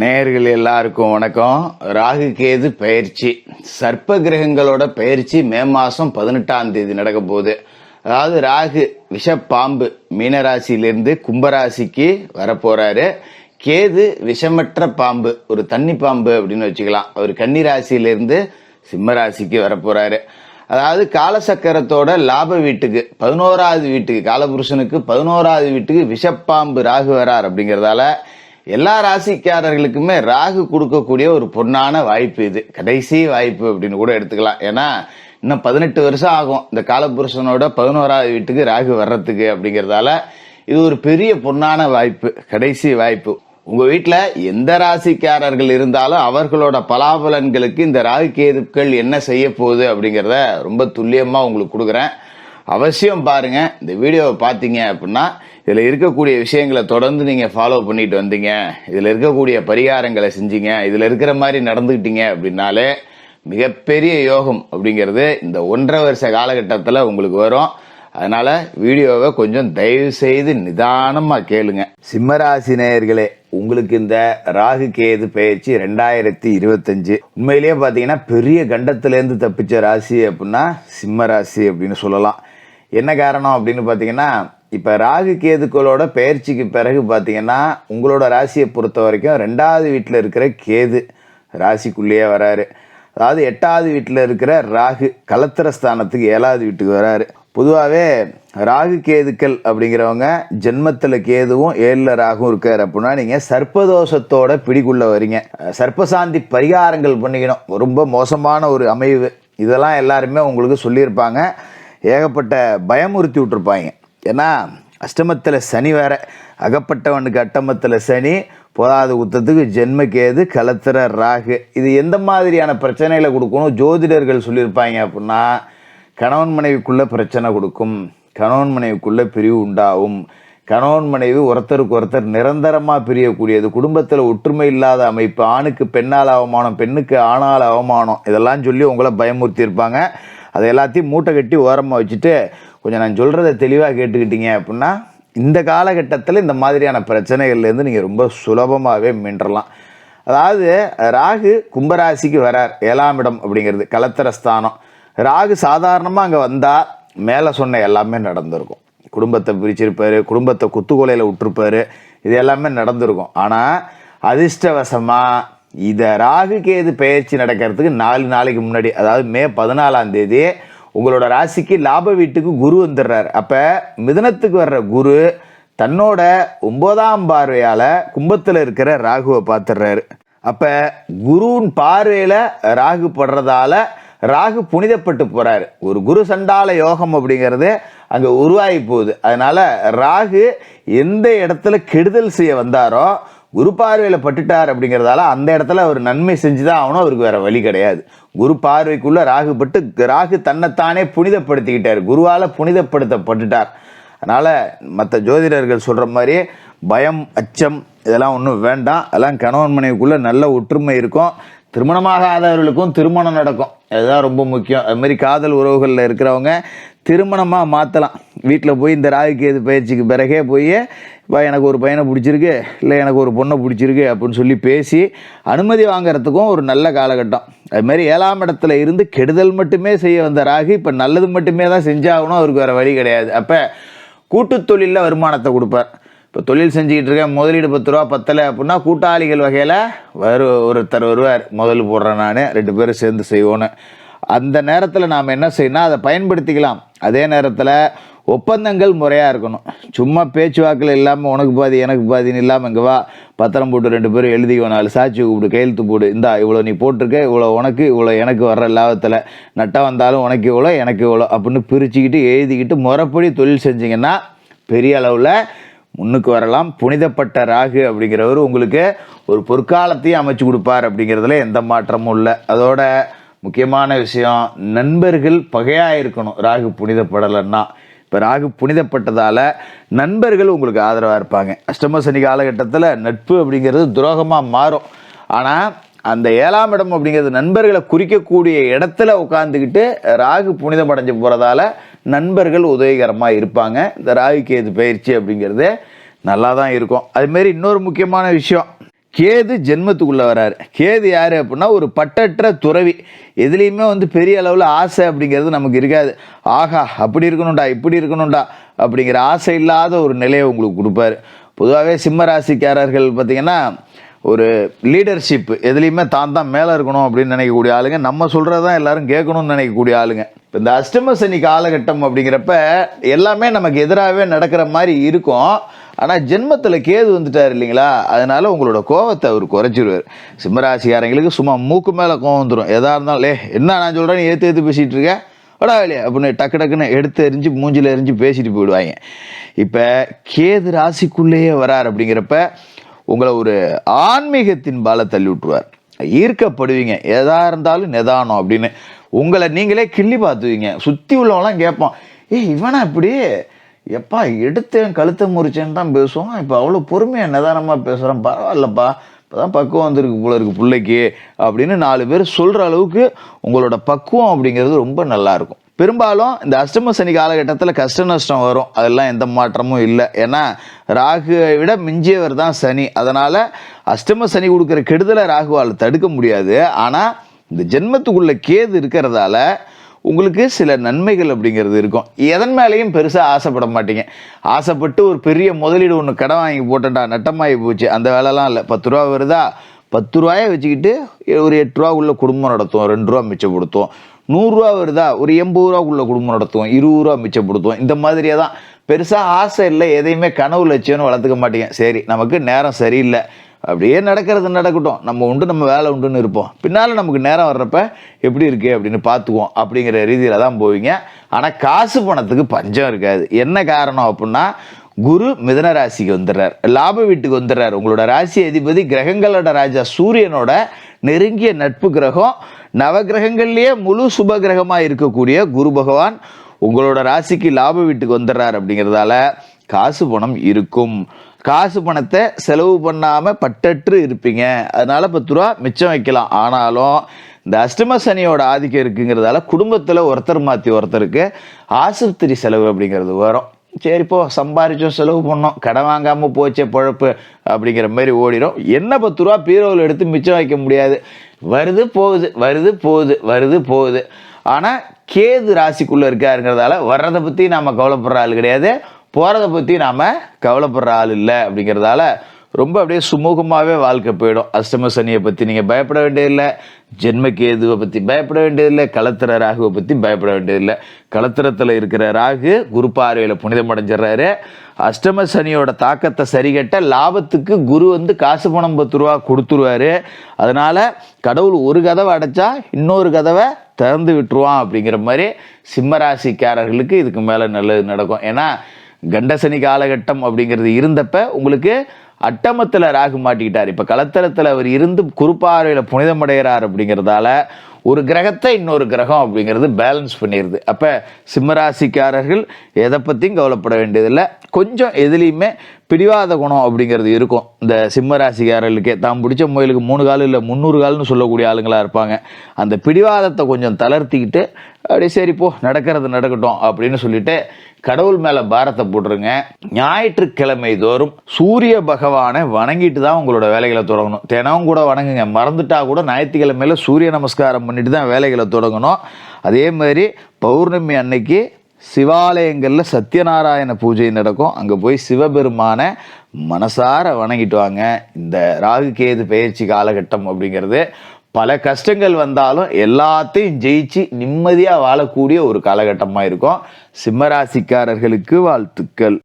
நேயர்கள் எல்லாருக்கும் வணக்கம். ராகு கேது பயிற்சி. சர்ப்ப கிரகங்களோட பயிற்சி மே மாசம் பதினெட்டாம் தேதி நடக்க போகுது. அதாவது ராகு விஷப்பாம்பு மீனராசியிலிருந்து கும்பராசிக்கு வரப்போறாரு. கேது விஷமற்ற பாம்பு ஒரு தண்ணி பாம்பு அப்படின்னு வச்சுக்கலாம். அவர் கன்னி சிம்மராசிக்கு சிம்ம வரப்போறாரு. அதாவது காலசக்கரத்தோட லாப வீட்டுக்கு பதினோராவது வீட்டுக்கு காலபுருஷனுக்கு பதினோராவது வீட்டுக்கு விஷப்பாம்பு ராகு வரார் அப்படிங்கிறதால எல்லா ராசிக்காரர்களுக்குமே ராகு கொடுக்கக்கூடிய ஒரு பொன்னான வாய்ப்பு இது. கடைசி வாய்ப்பு அப்படின்னு கூட எடுத்துக்கலாம். ஏன்னா இன்னும் பதினெட்டு வருஷம் ஆகும். இந்த காலபுருஷனோட பதினோராவது வீட்டுக்கு ராகு வர்றதுக்கு அப்படிங்கிறதால இது ஒரு பெரிய பொன்னான வாய்ப்பு கடைசி வாய்ப்பு. உங்க வீட்டில் எந்த ராசிக்காரர்கள் இருந்தாலும் அவர்களோட பலாபலன்களுக்கு இந்த ராகு கேதுக்கள் என்ன செய்ய போகுது அப்படிங்கிறத ரொம்ப துல்லியமாக உங்களுக்கு கொடுக்குறேன். அவசியம் பாருங்க. இந்த வீடியோவை பார்த்தீங்க அப்படின்னா இதில் இருக்கக்கூடிய விஷயங்களை தொடர்ந்து நீங்கள் ஃபாலோ பண்ணிட்டு வந்தீங்க. இதில் இருக்கக்கூடிய பரிகாரங்களை செஞ்சீங்க. இதில் இருக்கிற மாதிரி நடந்துக்கிட்டீங்க அப்படின்னாலே மிகப்பெரிய யோகம் அப்படிங்கிறது இந்த ஒன்றரை வருஷ காலகட்டத்தில் உங்களுக்கு வரும். அதனால வீடியோவை கொஞ்சம் தயவு செய்து நிதானமாக கேளுங்க. சிம்மராசி நேயர்களே உங்களுக்கு இந்த ராகு கேது பயிற்சி ரெண்டாயிரத்தி இருபத்தஞ்சு. உண்மையிலேயே பார்த்தீங்கன்னா பெரிய கண்டத்திலேருந்து தப்பிச்ச ராசி அப்படின்னா சிம்ம ராசி அப்படின்னு சொல்லலாம். என்ன காரணம் அப்படின்னு பார்த்தீங்கன்னா இப்போ ராகு கேதுக்களோட பயிற்சிக்கு பிறகு பார்த்தீங்கன்னா உங்களோட ராசியை பொறுத்த வரைக்கும் ரெண்டாவது வீட்டில் இருக்கிற கேது ராசிக்குள்ளேயே வராரு. அதாவது எட்டாவது வீட்டில் இருக்கிற ராகு கலத்திர ஸ்தானத்துக்கு ஏழாவது வீட்டுக்கு வராரு. பொதுவாகவே ராகு கேதுக்கள் அப்படிங்கிறவங்க ஜென்மத்தில் கேதுவும் ஏழில் ராகும் இருக்கார். அப்படின்னா நீங்கள் சர்ப்பதோஷத்தோட பிடிக்குள்ளே வரீங்க. சர்ப்பசாந்தி பரிகாரங்கள் பண்ணிக்கணும். ரொம்ப மோசமான ஒரு அமைவு. இதெல்லாம் எல்லாருமே உங்களுக்கு சொல்லியிருப்பாங்க. ஏகப்பட்ட பயமுறுத்தி விட்டுருப்பாங்க. ஏன்னா அஷ்டமத்தில் சனி வேற. அகப்பட்டவனுக்கு அட்டமத்தில் சனி போதாத குத்தத்துக்கு ஜென்ம கேது கலத்திர ராகு. இது எந்த மாதிரியான பிரச்சனைகளை கொடுக்கணும்? ஜோதிடர்கள் சொல்லியிருப்பாங்க அப்படின்னா கணவன் மனைவிக்குள்ளே பிரச்சனை கொடுக்கும். கணவன் மனைவிக்குள்ளே பிரிவு உண்டாகும். கணவன் மனைவி ஒருத்தருக்கு ஒருத்தர் நிரந்தரமாக பிரியக்கூடியது. குடும்பத்தில் ஒற்றுமை இல்லாத அமைப்பு. ஆணுக்கு பெண்ணால் அவமானம் பெண்ணுக்கு ஆணால் அவமானம். இதெல்லாம் சொல்லி உங்களை பயமுறுத்தியிருப்பாங்க. அதை எல்லாத்தையும் மூட்டை கட்டி ஓரமாக வச்சுட்டு கொஞ்சம் நான் சொல்கிறத தெளிவாக கேட்டுக்கிட்டீங்க அப்படின்னா இந்த காலகட்டத்தில் இந்த மாதிரியான பிரச்சனைகள்லேருந்து நீங்கள் ரொம்ப சுலபமாகவே மீண்டலாம் அதாவது ராகு கும்பராசிக்கு வரார் ஏழாம் இடம் அப்படிங்கிறது கலத்திரஸ்தானம் ராகு சாதாரணமாக அங்கே வந்தால் மேலே சொன்ன எல்லாமே நடந்திருக்கும். குடும்பத்தை பிரிச்சிருப்பார் குடும்பத்தை குத்துக்கொலையில் விட்டுருப்பார் இது எல்லாமே நடந்திருக்கும். ஆனால் அதிர்ஷ்டவசமாக இதை ராகு கேது பயிற்சி நடக்கிறதுக்கு நாலு நாளைக்கு முன்னாடி அதாவது மே பதினாலாம் தேதி உங்களோட ராசிக்கு லாப வீட்டுக்கு குரு வந்துடுறாரு. அப்போ மிதனத்துக்கு வர்ற குரு தன்னோட ஒன்பதாம் பார்வையால் கும்பத்தில் இருக்கிற ராகுவை பார்த்துடுறாரு. அப்போ குருவின் பார்வையில் ராகு படுறதால ராகு புனிதப்பட்டு போகிறாரு ஒரு குரு சண்டால யோகம் அப்படிங்கிறது அங்கே உருவாகி போகுது. அதனால் ராகு எந்த இடத்துல கெடுதல் செய்ய வந்தாரோ குரு பார்வையில் பட்டுட்டார் அப்படிங்கிறதால அந்த இடத்துல அவர் நன்மை செஞ்சு தான் ஆகணும். அவருக்கு வேறு வழி கிடையாது. குரு பார்வைக்குள்ளே ராகு பட்டு ராகு தன்னைத்தானே புனிதப்படுத்திக்கிட்டார். குருவால் புனிதப்படுத்தப்பட்டுட்டார். அதனால் மற்ற ஜோதிடர்கள் சொல்கிற மாதிரி பயம் அச்சம் இதெல்லாம் ஒன்றும் வேண்டாம். அதெல்லாம் கணவன் மனைவிக்குள்ளே நல்ல ஒற்றுமை இருக்கும். திருமணமாகாதவர்களுக்கும் திருமணம் நடக்கும். அதுதான் ரொம்ப முக்கியம். அதுமாரி காதல் உறவுகளில் இருக்கிறவங்க திருமணமாக மாற்றலாம் வீட்டில் போய் இந்த ராகு கேது பயிற்சிக்கு பிறகே போய் இப்போ எனக்கு ஒரு பையனை பிடிச்சிருக்கு இல்லை எனக்கு ஒரு பொண்ணை பிடிச்சிருக்கு அப்படின்னு சொல்லி பேசி அனுமதி வாங்குறதுக்கும் ஒரு நல்ல காலகட்டம். அதுமாரி ஏழாம் இடத்துல இருந்து கெடுதல் மட்டுமே செய்ய வந்த ராகு இப்போ நல்லது மட்டுமே தான் செஞ்சாகணும் அவருக்கு வேறு வழி கிடையாது. அப்போ கூட்டுத்தொழிலில் வருமானத்தை கொடுப்பார். இப்போ தொழில் செஞ்சுக்கிட்டு இருக்கேன் முதலீடு பத்து ரூபா பத்தலை அப்படின்னா கூட்டாளிகள் வகையில் வரு ஒருத்தர் வருவார். முதல் போடுறேன் நான் ரெண்டு பேரும் சேர்ந்து செய்வோன்னு. அந்த நேரத்தில் நாம் என்ன செய்யணும் அதை பயன்படுத்திக்கலாம். அதே நேரத்தில் ஒப்பந்தங்கள் முறையாக இருக்கணும். சும்மா பேச்சுவாக்கில் இல்லாமல் உனக்கு பாதி எனக்கு பாதின்னு இல்லாமல் இங்கே வா. பத்திரம் போட்டு ரெண்டு பேரும் எழுதிக்கோ நாலு சாட்சி கூப்பிடு கையெழுத்து போடு. இந்தா இவ்வளோ நீ போட்டிருக்க இவ்வளோ உனக்கு இவ்வளோ எனக்கு வர்ற லாபத்தில். நட்டம் வந்தாலும் உனக்கு இவ்வளோ எனக்கு இவ்வளோ அப்படின்னு பிரிச்சுக்கிட்டு எழுதிக்கிட்டு முறைப்படி தொழில் செஞ்சிங்கன்னா பெரிய அளவில் முன்னுக்கு வரலாம். புனிதப்பட்ட ராகு அப்படிங்கிறவர் உங்களுக்கு ஒரு பொற்காலத்தையும் அமைச்சு கொடுப்பார் அப்படிங்கிறதுல எந்த மாற்றமும் இல்லை. அதோட முக்கியமான விஷயம் நண்பர்கள் பகையாக இருக்கணும் ராகு புனிதப்படலைன்னா. இப்போ ராகு புனிதப்பட்டதால் நண்பர்கள் உங்களுக்கு ஆதரவாக இருப்பாங்க. அஷ்டம சனி காலகட்டத்தில் நட்பு அப்படிங்கிறது துரோகமாக மாறும். ஆனால் அந்த ஏழாம் இடம் அப்படிங்கிறது நண்பர்களை குறிக்கக்கூடிய இடத்துல உட்காந்துக்கிட்டு ராகு புனிதம் அடைஞ்சு போகிறதால நண்பர்கள் உதவிகரமாக இருப்பாங்க. இந்த ராகு கேது பயிற்சி அப்படிங்கிறது நல்லா தான் இருக்கும். அதுமாரி இன்னொரு முக்கியமான விஷயம் கேது ஜென்மத்துக்குள்ளே வராரு. கேது யார் அப்படின்னா ஒரு பட்டற்ற துறவி. எதுலேயுமே வந்து பெரிய அளவில் ஆசை அப்படிங்கிறது நமக்கு இருக்காது. ஆஹா அப்படி இருக்கணும்டா இப்படி இருக்கணும்டா அப்படிங்கிற ஆசை இல்லாத ஒரு நிலையை உங்களுக்கு கொடுப்பாரு. பொதுவாகவே சிம்ம ராசிக்காரர்கள் பார்த்தீங்கன்னா ஒரு லீடர்ஷிப் எதுலேயுமே தான் தான் மேலே இருக்கணும் அப்படின்னு நினைக்கக்கூடிய ஆளுங்க. நம்ம சொல்கிறது தான் எல்லாரும் கேட்கணும்னு நினைக்கக்கூடிய ஆளுங்க. இப்போ இந்த அஷ்டம சனி காலகட்டம் அப்படிங்கிறப்ப எல்லாமே நமக்கு எதிராகவே நடக்கிற மாதிரி இருக்கும். ஆனால் ஜென்மத்தில் கேது வந்துட்டார் இல்லைங்களா? அதனால உங்களோட கோவத்தை அவர் குறைச்சிருவார். சிம்மராசிக்காரங்களுக்கு சும்மா மூக்கு மேலே கோவம் வந்துடும் எதாக இருந்தாலும் லே என்ன நான் சொல்கிறேன் ஏற்று ஏற்று பேசிகிட்டு இருக்கேன் வடா வெளியே அப்படின்னு டக்கு டக்குன்னு எடுத்து எரிஞ்சு மூஞ்சில் எரிஞ்சு பேசிட்டு போயிடுவாங்க. இப்போ கேது ராசிக்குள்ளேயே வரார் அப்படிங்கிறப்ப உங்களை ஒரு ஆன்மீகத்தின் பால தள்ளி விட்டுருவார். ஈர்க்கப்படுவீங்க. எதா இருந்தாலும் நிதானம் அப்படின்னு. உங்களை நீங்களே கிள்ளி பார்த்துவீங்க. சுற்றி உள்ளவங்களாம் கேட்போம் ஏய் இவனா இப்படி? எப்பா எடுத்தேன் கழுத்தை முறிச்சேன்னு தான் பேசுவோம் இப்போ அவ்வளோ பொறுமையாக நிதானமாக பேசுகிறேன் பரவாயில்லப்பா. இப்போதான் பக்குவம் வந்திருக்கு போல இருக்கு பிள்ளைக்கு. அப்படின்னு நாலு பேர் சொல்கிற அளவுக்கு உங்களோட பக்குவம் அப்படிங்கிறது ரொம்ப நல்லாயிருக்கும் பெரும்பாலும் இந்த அஷ்டம சனி காலகட்டத்தில் கஷ்ட நஷ்டம் வரும். அதெல்லாம் எந்த மாற்றமும் இல்லை. ஏன்னா ராகுவை விட மிஞ்சியவர் தான் சனி. அதனால் அஷ்டம சனி கொடுக்குற கெடுதலை ராகுவால் தடுக்க முடியாது. ஆனால் இந்த ஜென்மத்துக்குள்ளே கேது இருக்கிறதால உங்களுக்கு சில நன்மைகள் அப்படிங்கிறது இருக்கும். எதன் மேலேயும் பெருசாக ஆசைப்பட மாட்டீங்க. ஆசைப்பட்டு ஒரு பெரிய முதலீடு ஒன்று கடன் வாங்கி போட்டேன்டா நட்டமாகி போச்சு. அந்த வேலைலாம் இல்லை. பத்து ரூபா வருதா? பத்து ரூபாயை வச்சுக்கிட்டு ஒரு எட்டு ரூபா உள்ள குடும்பம் நடத்துவோம். ரெண்டு ரூபா மிச்சப்படுத்துவோம். நூறுரூவா வருதா? ஒரு எண்பது ரூபாக்குள்ள குடும்பம் நடத்துவோம். இருபது ரூபா மிச்சப்படுத்துவோம் இந்த மாதிரியே தான். பெருசாக ஆசை இல்லை. எதையுமே கனவு லட்சியம்னு வளர்த்துக்க மாட்டீங்க. சரி நமக்கு நேரம் சரியில்லை. அப்படியே நடக்கிறது நடக்கட்டும். நம்ம உண்டு நம்ம வேலை உண்டுன்னு இருப்போம். பின்னால் நமக்கு நேரம் வர்றப்ப எப்படி இருக்குது அப்படின்னு பார்த்துக்குவோம். அப்படிங்கிற ரீதியில் தான் போவீங்க. ஆனால் காசு பணத்துக்கு பஞ்சம் இருக்காது. என்ன காரணம் அப்படின்னா குரு மிதன ராசிக்கு வந்துடுறார். லாப வீட்டுக்கு வந்துடுறார். உங்களோட ராசி அதிபதி கிரகங்களோட ராஜா சூரியனோட நெருங்கிய நட்பு கிரகம். நவகிரகங்கள்லேயே முழு சுப கிரகமாக இருக்கக்கூடிய குரு பகவான் உங்களோட ராசிக்கு லாப வீட்டுக்கு வந்துடுறார் அப்படிங்கிறதால காசு பணம் இருக்கும். காசு பணத்தை செலவு பண்ணாமல் பட்டற்று இருப்பீங்க. அதனால் பத்து ரூபா மிச்சம் வைக்கலாம். ஆனாலும் இந்த அஷ்டம சனியோட ஆதிக்கம் இருக்குங்கிறதால குடும்பத்தில் ஒருத்தர் மாற்றி ஒருத்தருக்கு ஆஸ்பத்திரி செலவு அப்படிங்கிறது வரும். சரி போ சம்பாரிச்சோம் செலவு பண்ணோம். கடன் வாங்காமல் போச்சே பொழப்பு அப்படிங்கிற மாதிரி ஓடிடும் என்ன பத்து ரூபா பீரோவில் எடுத்து மிச்சம் வைக்க முடியாது. வருது போகுது வருது போகுது வருது போகுது. ஆனால் கேது ராசிக்குள்ளே இருக்காருங்கிறதால வர்றதை பற்றி நாம் கவலைப்படுற ஆள் கிடையாது. போகிறத பற்றி நாம் கவலைப்படுற ஆள் இல்லை அப்படிங்கிறதால ரொம்ப அப்படியே சுமூகமாகவே வாழ்க்கை போயிடும். அஷ்டம சனியை பற்றி நீங்கள் பயப்பட வேண்டியதில்லை. ஜென்ம கேதுவை பற்றி பயப்பட வேண்டியதில்லை. கலத்திர ராகுவை பற்றி பயப்பட வேண்டியதில்லை. களத்திரத்தில் இருக்கிற ராகு குரு பார்வையில் புனிதம் அடைஞ்சிடுறாரு. அஷ்டம சனியோட தாக்கத்தை சரிகட்ட லாபத்துக்கு குரு வந்து காசு பணம் பத்து ரூபா கொடுத்துருவாரு. அதனால் கடவுள் ஒரு கதவை அடைச்சா இன்னொரு கதவை திறந்து விட்டுருவான் அப்படிங்கிற மாதிரி சிம்மராசிக்காரர்களுக்கு இதுக்கு மேலே நல்லது நடக்கும். ஏன்னா கண்டசனி காலகட்டம் அப்படிங்கிறது இருந்தப்ப உங்களுக்கு அட்டமத்தில் ராகு மாட்டிக்கிட்டார். இப்போ களத்தரத்தில் அவர் இருந்து குறுப்பார்வையில் புனிதமடைகிறார் அப்படிங்கிறதால ஒரு கிரகத்தை இன்னொரு கிரகம் அப்படிங்கிறது பேலன்ஸ் பண்ணிடுது அப்போ சிம்மராசிக்காரர்கள் எதை பற்றியும் கவலைப்பட வேண்டியதில்லை. கொஞ்சம் எதுலேயுமே பிடிவாத குணம் அப்படிங்கிறது இருக்கும். இந்த சிம்மராசிக்காரர்களுக்கே தான் பிடிச்ச முயலுக்கு மூணு கால் இல்லை முந்நூறு கால்னு சொல்லக்கூடிய ஆளுங்களாக இருப்பாங்க. அந்த பிடிவாதத்தை கொஞ்சம் தளர்த்திக்கிட்டு அப்படியே சரி போ நடக்கிறது நடக்கட்டும் அப்படின்னு சொல்லிட்டு கடவுள் மேலே பாரத்தை போட்டுருங்க. ஞாயிற்றுக்கிழமை தோறும் சூரிய பகவானை வணங்கிட்டு தான் உங்களோட வேலைகளை தொடங்கணும். தினமும் கூட வணங்குங்க. மறந்துட்டா கூட ஞாயிற்றுக்கிழமையில சூரிய நமஸ்காரம் பண்ணிட்டு தான் வேலைகளை தொடங்கணும். அதே மாதிரி பௌர்ணமி அன்னைக்கு சிவாலயங்களில் சத்யநாராயண பூஜை நடக்கும். அங்கே போய் சிவபெருமானை மனசார வணங்கிட்டு வாங்க இந்த ராகு கேது பயிற்சி காலகட்டம் அப்படிங்கிறது பல கஷ்டங்கள் வந்தாலும் எல்லாத்தையும் ஜெயிச்சு நிம்மதியாக வாழக்கூடிய ஒரு காலகட்டமாக இருக்கும். சிம்மராசிக்காரர்களுக்கு வாழ்த்துக்கள்.